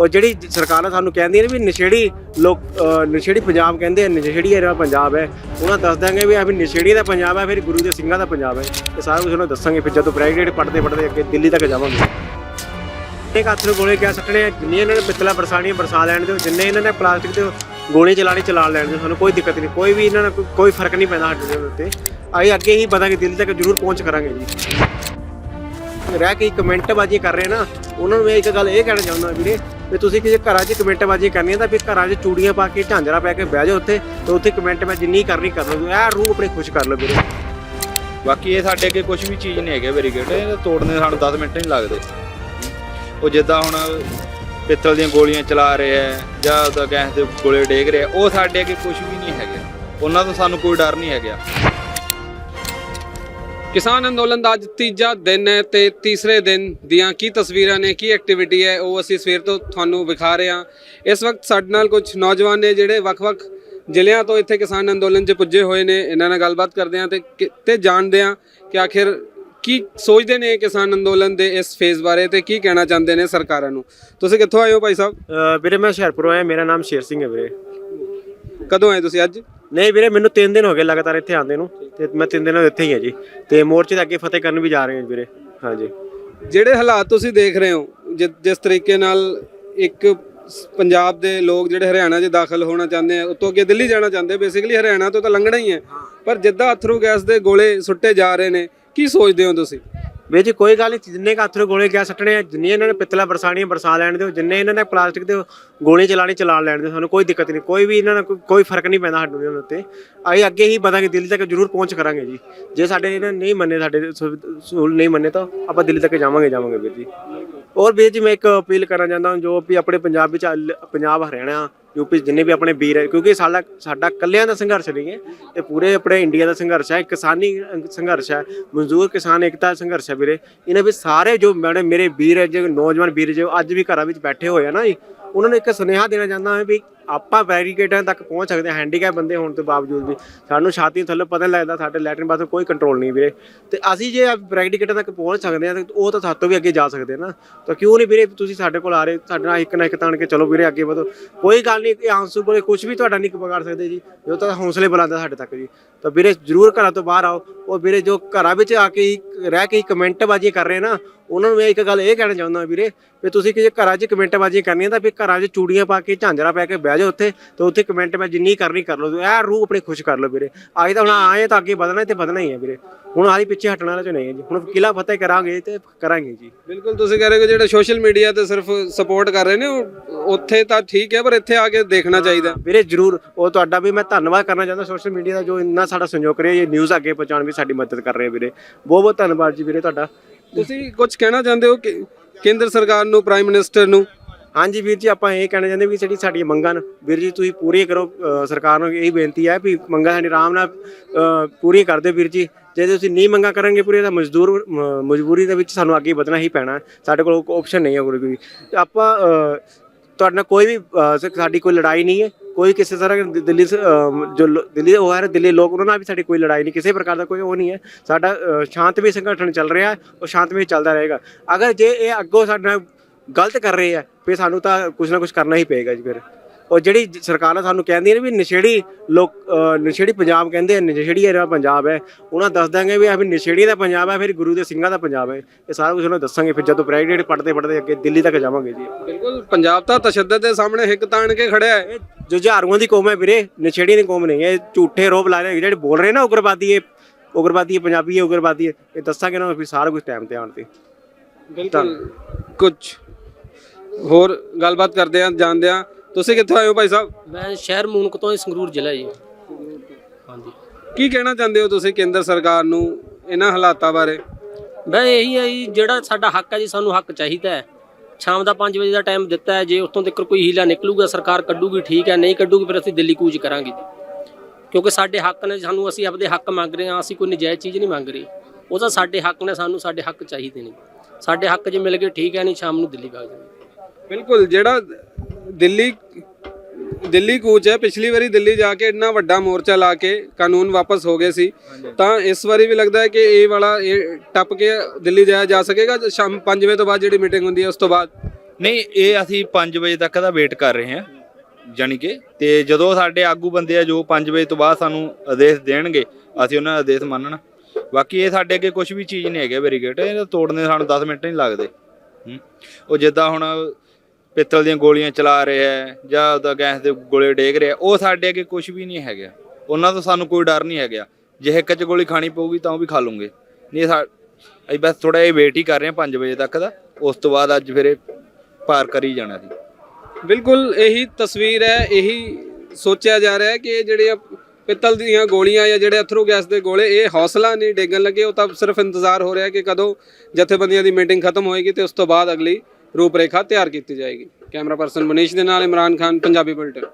ਔਰ ਜਿਹੜੀ ਸਰਕਾਰਾਂ ਸਾਨੂੰ ਕਹਿੰਦੀਆਂ ਨੇ ਵੀ ਨਸ਼ੇੜੀ ਲੋਕ ਨਸ਼ੇੜੀ ਪੰਜਾਬ ਕਹਿੰਦੇ ਆ, ਨਸ਼ੇੜੀ ਏਰੀਆ ਪੰਜਾਬ ਹੈ, ਉਹਨਾਂ ਦੱਸ ਦਾਂਗੇ ਵੀ ਆ ਵੀ ਨਸ਼ੇੜੀ ਦਾ ਪੰਜਾਬ ਹੈ, ਫਿਰ ਗੁਰੂ ਦੇ ਸਿੰਘਾਂ ਦਾ ਪੰਜਾਬ ਹੈ। ਇਹ ਸਾਰਾ ਕੁਝ ਉਹਨਾਂ ਨੂੰ ਦੱਸਾਂਗੇ, ਫਿਰ ਜਦੋਂ ਪ੍ਰੈਗਨੈਂਟ ਪੜਦੇ ਪੜਦੇ ਅੱਗੇ ਦਿੱਲੀ ਤੱਕ ਜਾਵਾਂਗੇ। ਇੱਕ ਹੱਥ ਨੂੰ ਗੋਲੇ ਕਿਆ ਸੱਟਣੇ ਆ ਜਿੰਨੀ ਇਹਨਾਂ ਨੇ ਪਿੱਤਲਾ ਬਰਸਾਣੀਆਂ ਬਰਸਾ ਲੈਣ ਦਿਓ, ਜਿੰਨੇ ਇਹਨਾਂ ਨੇ ਪਲਾਸਟਿਕ ਦੇ ਗੋਲੇ ਚਲਾਣੀ ਚਲਾ ਲੈਣ ਦਿਓ, ਸਾਨੂੰ ਕੋਈ ਦਿੱਕਤ ਨਹੀਂ, ਕੋਈ ਵੀ ਇਹਨਾਂ ਨਾਲ ਕੋਈ- ਫ਼ਰਕ ਨਹੀਂ ਪੈਂਦਾ ਸਾਡੇ ਦੇ ਉੱਤੇ। ਅਸੀਂ ਅੱਗੇ ਹੀ ਵਧਾਂਗੇ ਦਿੱਲੀ ਤੱਕ ਜ਼ਰੂਰ ਪਹੁੰਚ ਕਰਾਂਗੇ ਜੀ। ਰਹਿ ਕੇ ਕਮੈਂਟ ਬਾਜੀ ਕਰ ਰਹੇ ਨਾ, ਉਹਨਾਂ ਨੂੰ ਮੈਂ ਇੱਕ ਗੱਲ ਇਹ ਕਹਿਣਾ ਚਾਹੁੰਦਾ ਵੀਰੇ ਵੀ ਤੁਸੀਂ ਕਿਸੇ ਘਰਾਂ 'ਚ ਕਮੈਂਟ ਬਾਜੀ ਕਰਨੀ ਹੈ ਤਾਂ ਫਿਰ ਘਰਾਂ 'ਚ ਚੂੜੀਆਂ ਪਾ ਕੇ ਝਾਂਜਰਾ ਪਾ ਕੇ ਬਹਿ ਜਾਓ ਉੱਥੇ ਤੇ ਉੱਥੇ ਕਮੈਂਟ ਮੈਂ ਜਿੰਨੀ ਕਰਨੀ ਕਰ ਲਓ ਇਹ ਰੂਹ ਆਪਣੇ ਖੁਸ਼ ਕਰ ਲਓ ਵੀਰੇ। ਬਾਕੀ ਇਹ ਸਾਡੇ ਅੱਗੇ ਕੁਝ ਵੀ ਚੀਜ਼ ਨਹੀਂ ਹੈਗੇ ਬੈਰੀਕੇਡ ਇਹ ਤੋੜਨੇ ਸਾਨੂੰ 10 ਮਿੰਟ ਨਹੀਂ ਲੱਗਦੇ। ਉਹ ਜਿੱਦਾਂ ਹੁਣ ਪਿੱਤਲ ਦੀਆਂ ਗੋਲੀਆਂ ਚਲਾ ਰਹੇ ਆ ਜਾਂ ਉਹਦਾ ਗੈਸ ਦੇ ਗੋਲੇ ਡੇਗ ਰਹੇ ਉਹ ਸਾਡੇ ਅੱਗੇ ਕੁਝ ਵੀ ਨਹੀਂ ਹੈਗੇ। ਉਹਨਾਂ ਤੋਂ ਸਾਨੂੰ ਕੋਈ ਡਰ ਨਹੀਂ ਹੈਗਾ। ਕਿਸਾਨ ਅੰਦੋਲਨ ਦਾ ਅੱਜ ਤੀਜਾ ਦਿਨ ਹੈ ਤੇ ਤੀਸਰੇ ਦਿਨ ਦੀਆਂ ਕੀ ਤਸਵੀਰਾਂ ਨੇ ਕੀ ਐਕਟੀਵਿਟੀ ਹੈ ਉਹ ਅਸੀਂ ਸਵੇਰ ਤੋਂ ਤੁਹਾਨੂੰ ਵਿਖਾ ਰਹੇ ਹਾਂ। ਇਸ ਵਕਤ ਸਾਡੇ ਨਾਲ ਕੁਝ ਨੌਜਵਾਨ ਨੇ ਜਿਹੜੇ ਵੱਖ-ਵੱਖ ਜ਼ਿਲ੍ਹਿਆਂ ਤੋਂ ਇੱਥੇ ਕਿਸਾਨ ਅੰਦੋਲਨ 'ਚ ਪੁੱਜੇ ਹੋਏ ਨੇ। ਇਹਨਾਂ ਨਾਲ ਗੱਲਬਾਤ ਕਰਦੇ ਹਾਂ ਤੇ ਤੇ ਜਾਣਦੇ ਹਾਂ ਕਿ ਆਖਿਰ ਕੀ ਸੋਚਦੇ ਨੇ ਕਿਸਾਨ ਅੰਦੋਲਨ ਦੇ ਇਸ ਫੇਜ਼ ਬਾਰੇ ਤੇ ਕੀ ਕਹਿਣਾ ਚਾਹੁੰਦੇ ਨੇ ਸਰਕਾਰਾਂ ਨੂੰ। ਤੁਸੀਂ ਕਿੱਥੋਂ ਆਏ ਹੋ ਭਾਈ ਸਾਹਿਬ? ਵੀਰੇ ਮੈਂ ਹੁਸ਼ਿਆਰਪੁਰ ਆਇਆ। ਮੇਰਾ ਨਾਮ ਸ਼ੇਰ ਸਿੰਘ ਹੈ ਵੀਰੇ। ਕਦੋਂ ਆਏ ਤੁਸੀਂ ਅੱਜ? ਨਹੀਂ ਵੀਰੇ, ਮੈਨੂੰ 3 ਦਿਨ ਹੋ ਗਏ ਲਗਾਤਾਰ ਇੱਥੇ ਆਉਂਦੇ ਨੂੰ, ਤੇ ਮੈਂ 3 ਦਿਨ ਇੱਥੇ ਹੀ ਹਾਂ ਜੀ। ਤੇ ਮੋਰਚੇ ਦੇ ਅੱਗੇ ਫਤਿਹ ਕਰਨ ਵੀ ਜਾ ਰਹੇ ਹਾਂ ਵੀਰੇ। ਹਾਂਜੀ। ਜਿਹੜੇ ਹਾਲਾਤ ਤੁਸੀਂ ਦੇਖ ਰਹੇ ਹੋ, ਜਿ- ਜਿਸ ਤਰੀਕੇ ਨਾਲ ਇੱਕ ਸ- ਪੰਜਾਬ ਦੇ ਲੋਕ ਜਿਹੜੇ ਹਰਿਆਣਾ 'ਚ ਦਾਖਲ ਹੋਣਾ ਚਾਹੁੰਦੇ ਆ, ਉਤੋਂ ਅੱਗੇ ਦਿੱਲੀ ਜਾਣਾ ਚਾਹੁੰਦੇ ਬੇਸਿਕਲੀ ਹਰਿਆਣਾ ਤੋਂ ਤਾਂ ਲੰਘਣਾ ਹੀ ਹੈ। ਪਰ ਜਿੱਦਾਂ ਅਥਰੂ ਗੈਸ ਦੇ ਗੋਲੇ ਸੁੱਟੇ ਜਾ ਰਹੇ ਨੇ, ਕੀ ਸੋਚਦੇ ਹੋ ਤੁਸੀਂ? ਵੀਰ ਜੀ ਕੋਈ ਗੱਲ ਨਹੀਂ ਜਿੰਨੇ ਕੁ ਹੱਥ ਗੋਲੇ ਕਿਆ ਸੱਟਣੇ ਆ, ਜਿੰਨੀਆਂ ਇਹਨਾਂ ਨੇ ਪਿੱਤਲਾ ਬਰਸਾਣੀਆਂ ਬਰਸਾ ਲੈਣ ਦਿਓ, ਜਿੰਨੇ ਇਹਨਾਂ ਨੇ ਪਲਾਸਟਿਕ ਦੇ ਗੋਲੇ ਚਲਾਣੀ ਚਲਾ ਲੈਣ ਦਿਓ, ਸਾਨੂੰ ਕੋਈ ਦਿੱਕਤ ਨਹੀਂ ਕੋਈ ਵੀ ਇਹਨਾਂ ਨਾਲ ਕੋਈ- ਫ਼ਰਕ ਨਹੀਂ ਪੈਂਦਾ ਸਾਡੇ ਦੇ ਉੱਤੇ। ਅਸੀਂ ਅੱਗੇ ਹੀ ਵਧਾਂਗੇ ਦਿੱਲੀ ਤੱਕ ਜ਼ਰੂਰ ਪਹੁੰਚ ਕਰਾਂਗੇ ਜੀ। ਜੇ ਸਾਡੇ ਇਹਨਾਂ ਨੇ ਨਹੀਂ ਮੰਨੇ, ਸਾਡੇ ਸੂਲ ਨਹੀਂ ਮੰਨੇ ਤਾਂ ਆਪਾਂ ਦਿੱਲੀ ਤੱਕ ਜਾਵਾਂਗੇ ਜਾਵਾਂਗੇ ਵੀਰ ਜੀ। ਔਰ ਵੀਰ ਜੀ, ਮੈਂ ਇੱਕ ਅਪੀਲ ਕਰਨਾ ਚਾਹੁੰਦਾ ਹਾਂ, ਜੋ ਵੀ ਆਪਣੇ ਪੰਜਾਬ ਵਿੱਚ ਪੰਜਾਬ, ਹਰਿਆਣਾ ਯੂਪੀ 'ਚ ਜਿੰਨੇ ਵੀ ਆਪਣੇ ਵੀਰ ਹੈ ਕਿਉਂਕਿ ਸਾਡਾ ਸਾਡਾ ਕੱਲਿਆਂ ਦਾ ਸੰਘਰਸ਼ ਨਹੀਂ ਹੈ ਇਹ ਪੂਰੇ ਆਪਣੇ ਇੰਡੀਆ ਦਾ ਸੰਘਰਸ਼ ਹੈ, ਕਿਸਾਨੀ ਸੰਘਰਸ਼ ਹੈ, ਮਜ਼ਦੂਰ ਕਿਸਾਨ ਏਕਤਾ ਸੰਘਰਸ਼ ਹੈ ਵੀਰੇ। ਇਹਨਾਂ ਵਿੱਚ ਸਾਰੇ ਜੋ ਮੇਰੇ ਮੇਰੇ ਵੀਰ ਹੈ ਜੋ ਨੌਜਵਾਨ ਵੀਰ, ਜੋ ਅੱਜ ਵੀ ਘਰਾਂ ਵਿੱਚ ਬੈਠੇ ਹੋਏ ਆ ਨਾ ਜੀ, ਉਹਨਾਂ ਨੂੰ ਇੱਕ ਸੁਨੇਹਾ ਦੇਣਾ ਚਾਹੁੰਦਾ ਹਾਂ ਵੀ ਆਪਾਂ ਬੈਰੀਕੇਡਾਂ ਤੱਕ ਪਹੁੰਚ ਸਕਦੇ ਹਾਂ ਹੈਂਡੀਕੈਪ ਬੰਦੇ ਹੋਣ ਤੋਂ ਬਾਵਜੂਦ ਵੀ। ਸਾਨੂੰ ਛਾਤੀ ਥੱਲੇ ਪਤਾ ਨਹੀਂ ਲੱਗਦਾ, ਸਾਡੇ ਲੈਟਰਨ ਬਾਥਰੂਮ ਕੋਈ ਕੰਟਰੋਲ ਨਹੀਂ ਵੀਰੇ। ਤੇ ਅਸੀਂ ਜੇ ਬੈਰੀਕੇਡਾਂ ਤੱਕ ਪਹੁੰਚ ਸਕਦੇ ਹਾਂ, ਤੇ ਉਹ ਤਾਂ ਸਾਤੋਂ ਵੀ ਅੱਗੇ ਜਾ ਸਕਦੇ ਨਾ। ਤਾਂ ਕਿਉਂ ਨਹੀਂ ਵੀਰੇ ਤੁਸੀਂ ਸਾਡੇ ਕੋਲ ਆ ਰਹੇ, ਸਾਡੇ ਨਾਲ ਇੱਕ ਨਾ ਇੱਕ ਤਾਣ ਕੇ ਚਲੋ ਵੀਰੇ ਅੱਗੇ ਵਧੋ। ਕੋਈ ਗੱਲ ਨਹੀਂ, ਇਹ ਆਂਸੂ ਕੋਲੇ ਕੁਝ ਵੀ ਤੁਹਾਡਾ ਨਹੀਂ ਵਿਗਾੜ ਸਕਦੇ ਜੀ। ਜੋ ਤਾਂ ਹੌਸਲੇ ਬੁਲੰਦਾ ਸਾਡੇ ਤੱਕ ਜੀ। ਤਾਂ ਵੀਰੇ ਜਰੂਰ ਘਰਾਂ ਤੋਂ ਬਾਹਰ ਆਓ। ਉਹ ਵੀਰੇ ਜੋ ਘਰਾਂ ਵਿੱਚ ਆ ਕੇ ਹੀ ਰਹਿ ਕੇ ਹੀ ਕਮੈਂਟ ਬਾਜੀ ਕਰ ਰਹੇ ਨਾ, ਉਹਨਾਂ ਨੂੰ ਮੈਂ ਇੱਕ ਗੱਲ ਇਹ ਕਹਿਣਾ ਚਾਹੁੰਦਾ ਵੀਰੇ, ਵੀ ਤੁਸੀਂ ਕਿ ਜੇ ਘਰਾਂ 'ਚ ਕਮੈਂਟ ਬਾਜੀ ਕਰਨੀ ਤਾਂ ਵੀ ਘਰਾਂ 'ਚ ਚੂੜੀਆਂ ਪਾ ਕੇ ਝਾਂਜਰਾ ਪਾ ਕੇ ਬਹਿ ਜਾਓ ਉੱਥੇ ਤੇ ਉੱਥੇ ਕਮੈਂਟ ਮੈਂ ਜਿੰਨੀ ਕਰਨੀ ਕਰ ਲਓ ਐ ਰੂਹ ਆਪਣੇ ਖੁਸ਼ ਕਰ ਲਓ ਵੀਰੇ। ਆਏ ਤਾਂ ਹੁਣ ਆਏ ਤਾਂ ਅੱਗੇ ਵਧਣਾ ਤੇ ਵਧਣਾ ਹੀ ਹੈ ਵੀਰੇ। ਹੁਣ ਆਲੀ ਪਿੱਛੇ ਹਟਣ ਵਾਲਾ ਚ ਨਹੀਂ ਹੈ ਜੀ। ਹੁਣ ਕਿਲਾ ਫਤਿਹ ਕਰਾਂਗੇ ਤੇ ਕਰਾਂਗੇ ਜੀ। ਬਿਲਕੁਲ ਤੁਸੀਂ ਕਹਿ ਰਹੇ ਹੋ ਜਿਹੜੇ ਸੋਸ਼ਲ ਮੀਡੀਆ ਤੇ ਸਿਰਫ ਸਪੋਰਟ ਕਰ ਰਹੇ ਨੇ ਉੱਥੇ ਤਾਂ ਠੀਕ ਹੈ ਪਰ ਇੱਥੇ ਆ ਕੇ ਦੇਖਣਾ ਚਾਹੀਦਾ। ਵੀਰੇ ਜਰੂਰ। ਉਹ ਤੁਹਾਡਾ ਵੀ ਮੈਂ ਧੰਨਵਾਦ ਕਰਨਾ ਚਾਹੁੰਦਾ ਸੋਸ਼ਲ ਮੀਡੀਆ ਦਾ ਜੋ ਇੰਨਾ ਸਾਡਾ ਸਹਿਯੋਗ ਕਰਿਆ ਇਹ ਨਿਊਜ਼ ਅੱਗੇ ਪਹੁੰਚਾਉਣ ਵਿੱਚ ਸਾਡੀ ਮਦਦ ਕਰ ਰਹੇ ਵੀਰੇ। ਬਹੁਤ ਬਹੁਤ ਧੰਨਵਾਦ ਜੀ ਵੀਰੇ ਤੁਹਾਡਾ। ਤੁਸੀਂ ਕੁਝ ਕਹਿਣਾ ਚਾਹੁੰਦੇ ਹੋ ਕਿ ਕੇਂਦਰ ਸਰਕਾਰ ਨੂੰ ਪ੍ਰਾਈਮ ਮਿਨਿਸਟਰ ਨੂੰ? ਹਾਂਜੀ ਵੀਰ ਜੀ ਆਪਾਂ ਇਹ ਕਹਿਣਾ ਚਾਹੁੰਦੇ ਵੀ ਜਿਹੜੀ ਸਾਡੀਆਂ ਮੰਗਾਂ ਨੇ ਵੀਰ ਜੀ ਤੁਸੀਂ ਪੂਰੀਆਂ ਕਰੋ ਅ, ਸਰਕਾਰ ਨੂੰ ਇਹੀ ਬੇਨਤੀ ਹੈ ਵੀ ਮੰਗਾਂ ਸਾਡੀ ਆਰਾਮ ਨਾਲ ਅ, ਪੂਰੀਆਂ ਕਰ ਦਿਓ ਵੀਰ ਜੀ। ਜੇ ਤੁਸੀਂ ਨਹੀਂ ਮੰਗਾਂ ਕਰਨਗੇ ਪੂਰੀਆਂ ਤਾਂ ਮਜ਼ਦੂਰ ਮ- ਮਜਬੂਰੀ ਦੇ ਵਿੱਚ ਸਾਨੂੰ ਅੱਗੇ ਵਧਣਾ ਹੀ ਪੈਣਾ। ਹੈ। ਸਾਡੇ ਕੋਲ ਕੋਈ ਆਪਸ਼ਨ ਨਹੀਂ ਹੈ ਕੋਈ ਆਪਾਂ ਅ, ਤੁਹਾਡੇ ਨਾਲ ਕੋਈ ਵੀ ਅ, ਸ- ਸਾਡੀ ਕੋਈ ਲੜਾਈ ਨਹੀਂ ਹੈ। ਕੋਈ ਕਿਸੇ ਤਰ੍ਹਾਂ ਦੀ ਦਿੱਲੀ ਸ- ਅ, ਜੋ ਲੋ- ਦਿੱਲੀ ਦੇ ਉਹ ਹੈ ਦਿੱਲੀ ਲੋਕ ਉਹਨਾਂ ਨਾਲ ਵੀ ਸਾਡੀ ਕੋਈ ਲੜਾਈ ਨਹੀਂ ਕਿਸੇ ਪ੍ਰਕਾਰ ਦਾ ਕੋਈ ਉਹ ਨਹੀਂ ਹੈ। ਸਾਡਾ ਅ, ਸ਼ਾਂਤਮਈ ਸੰਗਠਨ ਚੱਲ ਰਿਹਾ ਹੈ ਉਹ ਸ਼ਾਂਤਮਈ ਚੱਲਦਾ ਰਹੇਗਾ। ਅਗਰ ਜੇ ਇਹ ਅੱਗੋਂ ਸਾਡੇ ਨਾਲ ਗਲਤ ਕਰ ਰਹੇ ਆ ਫਿਰ ਸਾਨੂੰ ਤਾਂ ਕੁਝ ਨਾ ਕੁਝ ਕਰਨਾ ਹੀ ਪਏਗਾ ਜੀ ਫਿਰ। ਉਹ ਜਿਹੜੀ ਸਰਕਾਰਾਂ ਸਾਨੂੰ ਕਹਿੰਦੀਆਂ ਨੇ ਵੀ ਨਸ਼ੇੜੀ ਲੋਕ ਅ, ਨਸ਼ੇੜੀ ਪੰਜਾਬ ਕਹਿੰਦੇ ਆ ਨਸ਼ੇੜੀ ਏਰੀਆ ਪੰਜਾਬ ਹੈ ਉਹਨਾਂ ਦੱਸ ਦਾਂਗੇ ਵੀ ਆ ਵੀ ਨਸ਼ੇੜੀ ਦਾ ਪੰਜਾਬ ਹੈ ਫਿਰ ਗੁਰੂ ਦੇ ਸਿੰਘਾਂ ਦਾ ਪੰਜਾਬ ਹੈ। ਇਹ ਸਾਰਾ ਕੁਝ ਉਹਨਾਂ ਨੂੰ ਦੱਸਾਂਗੇ ਫਿਰ ਜਦੋਂ ਪ੍ਰੈਗਨੈਂਟ ਪੜਦੇ ਪੜਦੇ ਅੱਗੇ ਦਿੱਲੀ ਤੱਕ ਜਾਵਾਂਗੇ ਜੀ। ਬਿਲਕੁਲ ਪੰਜਾਬ ਤਾਂ ਤਸ਼ੱਦਦ ਦੇ ਸਾਹਮਣੇ ਹਿੱਕ ਤਾਣ ਕੇ ਖੜਿਆ ਹੈ। ਜੁਝਾਰੂਆਂ ਦੀ ਕੌਮ ਹੈ ਵੀਰੇ ਨਸ਼ੇੜੀ ਦੀ ਕੌਮ ਨਹੀਂ ਹੈ ਇਹ ਝੂਠੇ ਰੋਬ ਲਾ ਰਹੇ ਜਿਹੜੇ ਬੋਲ ਰਹੇ ਨਾ ਉਗਰਵਾਦੀ ਇਹ ਉਗਰਵਾਦੀ ਪੰਜਾਬੀ ਹੈ ਉਗਰਵਾਦੀ ਹੈ ਇਹ ਦੱਸਾਂਗੇ ਨਾ ਫਿਰ ਸਾਰਾ ਕੁਝ ਟਾਈਮ ਤੇ ਆਉਣ ਤੇ। ਬਿਲਕੁਲ ਕੁਝ ਹੋਰ ਗੱਲਬਾਤ ਕਰਦੇ ਆ ਜਾਣਦੇ ਆ। ਤੁਸੀਂ ਕਿੱਥੋਂ ਆਏ ਹੋ ਭਾਈ ਸਾਹਿਬ? ਮੈਂ ਸ਼ਹਿਰ ਮੂਨਕ ਤੋਂ ਹੀ ਸੰਗਰੂਰ ਜ਼ਿਲ੍ਹਾ ਜੀ। ਹਾਂਜੀ। ਕੀ ਕਹਿਣਾ ਚਾਹੁੰਦੇ ਹੋ ਤੁਸੀਂ ਕੇਂਦਰ ਸਰਕਾਰ ਨੂੰ ਇਹਨਾਂ ਹਾਲਾਤਾਂ ਬਾਰੇ? ਮੈਂ ਇਹੀ ਹੈ ਜੀ ਜਿਹੜਾ ਸਾਡਾ ਹੱਕ ਹੈ ਜੀ ਸਾਨੂੰ ਹੱਕ ਚਾਹੀਦਾ ਹੈ। ਸ਼ਾਮ ਦਾ 5 ਵਜੇ ਦਾ ਟਾਈਮ ਦਿੱਤਾ ਹੈ ਜੇ ਉੱਥੋਂ ਤੱਕ ਕੋਈ ਹੀਲਾ ਨਿਕਲੂਗਾ ਸਰਕਾਰ ਕੱਢੂਗੀ ਠੀਕ ਹੈ ਨਹੀਂ ਕੱਢੂਗੀ ਫਿਰ ਅਸੀਂ ਦਿੱਲੀ ਕੂਚ ਕਰਾਂਗੇ ਕਿਉਂਕਿ ਸਾਡੇ ਹੱਕ ਨੇ ਸਾਨੂੰ ਅਸੀਂ ਆਪਦੇ ਹੱਕ ਮੰਗ ਰਹੇ ਹਾਂ ਅਸੀਂ ਕੋਈ ਨਜਾਇਜ਼ ਚੀਜ਼ ਨਹੀਂ ਮੰਗ ਰਹੇ। ਉਹ ਤਾਂ ਸਾਡੇ ਹੱਕ ਨੇ ਸਾਨੂੰ ਸਾਡੇ ਹੱਕ ਚਾਹੀਦੇ ਨੇ। ਸਾਡੇ ਹੱਕ ਜੇ ਮਿਲ ਗਏ ਠੀਕ ਹੈ ਨਹੀਂ ਸ਼ਾਮ ਨੂੰ ਦਿੱਲੀ ਵਗ ਜਾਵਾਂਗੇ। ਬਿਲਕੁਲ ਜਿਹੜਾ ਦਿੱਲੀ ਦਿੱਲੀ ਕੂਚ ਹੈ ਪਿਛਲੀ ਵਾਰੀ ਦਿੱਲੀ ਜਾ ਕੇ ਇੰਨਾ ਵੱਡਾ ਮੋਰਚਾ ਲਾ ਕੇ ਕਾਨੂੰਨ ਵਾਪਸ ਹੋ ਗਏ ਸੀ ਤਾਂ ਇਸ ਵਾਰੀ ਵੀ ਲੱਗਦਾ ਹੈ ਕਿ ਇਹ ਵਾਲਾ ਇਹ ਟੱਪ ਕੇ ਦਿੱਲੀ ਜਾਇਆ ਜਾ ਸਕੇਗਾ ਸ਼ਾਮ 5 ਵਜੇ ਤੋਂ ਬਾਅਦ ਜਿਹੜੀ ਮੀਟਿੰਗ ਹੁੰਦੀ ਹੈ ਉਸ ਤੋਂ ਬਾਅਦ? ਨਹੀਂ ਇਹ ਅਸੀਂ 5 ਵਜੇ ਤੱਕ ਦਾ ਵੇਟ ਕਰ ਰਹੇ ਹਾਂ ਜਾਣੀ ਕਿ ਤੇ ਜਦੋਂ ਸਾਡੇ ਆਗੂ ਬੰਦੇ ਆ ਜੋ 5 ਵਜੇ ਤੋਂ ਬਾਅਦ ਸਾਨੂੰ ਆਦੇਸ਼ ਦੇਣਗੇ ਅਸੀਂ ਉਹਨਾਂ ਦਾ ਆਦੇਸ਼ ਮੰਨਣਾ। ਬਾਕੀ ਇਹ ਸਾਡੇ ਅੱਗੇ ਕੁਝ ਵੀ ਚੀਜ਼ ਨਹੀਂ ਹੈਗੇ ਬੈਰੀਕੇਡ ਇਹ ਤੋੜਨੇ ਸਾਨੂੰ 10 ਮਿੰਟ ਨਹੀਂ ਲੱਗਦੇ। ਉਹ ਜਿੱਦਾਂ ਹੁਣ ਪਿੱਤਲ ਦੀਆਂ ਗੋਲੀਆਂ ਚਲਾ ਰਹੇ ਹੈ ਜਾਂ ਉਹਦਾ ਗੈਸ ਦੇ ਗੋਲੇ ਡੇਗ ਰਿਹਾ ਉਹ ਸਾਡੇ ਅੱਗੇ ਕੁਝ ਵੀ ਨਹੀਂ ਹੈਗਾ। ਉਹਨਾਂ ਤੋਂ ਸਾਨੂੰ ਕੋਈ ਡਰ ਨਹੀਂ ਹੈਗਾ। ਜੇ ਇੱਕ ਚ ਗੋਲੀ ਖਾਣੀ ਪਊਗੀ ਤਾਂ ਉਹ ਵੀ ਖਾ ਲੂੰਗੇ। ਨਹੀਂ, ਸਾ, ਅਸੀਂ ਬਸ ਥੋੜਾ ਜਿਹਾ ਵੇਟ ਹੀ ਕਰ ਰਹੇ ਹਾਂ 5 ਵਜੇ ਤੱਕ ਦਾ। ਉਸ ਤੋਂ ਬਾਅਦ ਅੱਜ ਫਿਰ ਇਹ ਪਾਰ ਕਰੀ ਜਾਣਾ ਸੀ। ਬਿਲਕੁਲ ਇਹੀ ਤਸਵੀਰ ਹੈ, ਇਹੀ ਸੋਚਿਆ ਜਾ ਰਿਹਾ ਹੈ ਕਿ ਇਹ ਜਿਹੜੇ ਆ ਪਿੱਤਲ ਦੀਆਂ ਗੋਲੀਆਂ ਜਾਂ ਜਿਹੜੇ ਅਥਰੂ ਗੈਸ ਦੇ ਗੋਲੇ, ਇਹ ਹੌਸਲਾ ਨਹੀਂ ਡੇਗਣ ਲੱਗੇ। ਉਹ ਤਾਂ ਸਿਰਫ ਇੰਤਜ਼ਾਰ ਹੋ ਰਿਹਾ ਕਿ ਕਦੋਂ ਜਥੇਬੰਦੀਆਂ ਦੀ ਮੀਟਿੰਗ ਖਤਮ ਹੋਏਗੀ ਤੇ ਉਸ ਤੋਂ ਬਾਅਦ ਅਗਲੀ ਰੂਪ ਰੇਖਾ ਤਿਆਰ ਕੀਤੀ ਜਾਏਗੀ। ਕੈਮਰਾ ਪਰਸਨ ਮਨੀਸ਼ ਦੇ ਨਾਲ ਇਮਰਾਨ ਖਾਨ ਪੰਜਾਬੀ ਬੁਲਟਨ।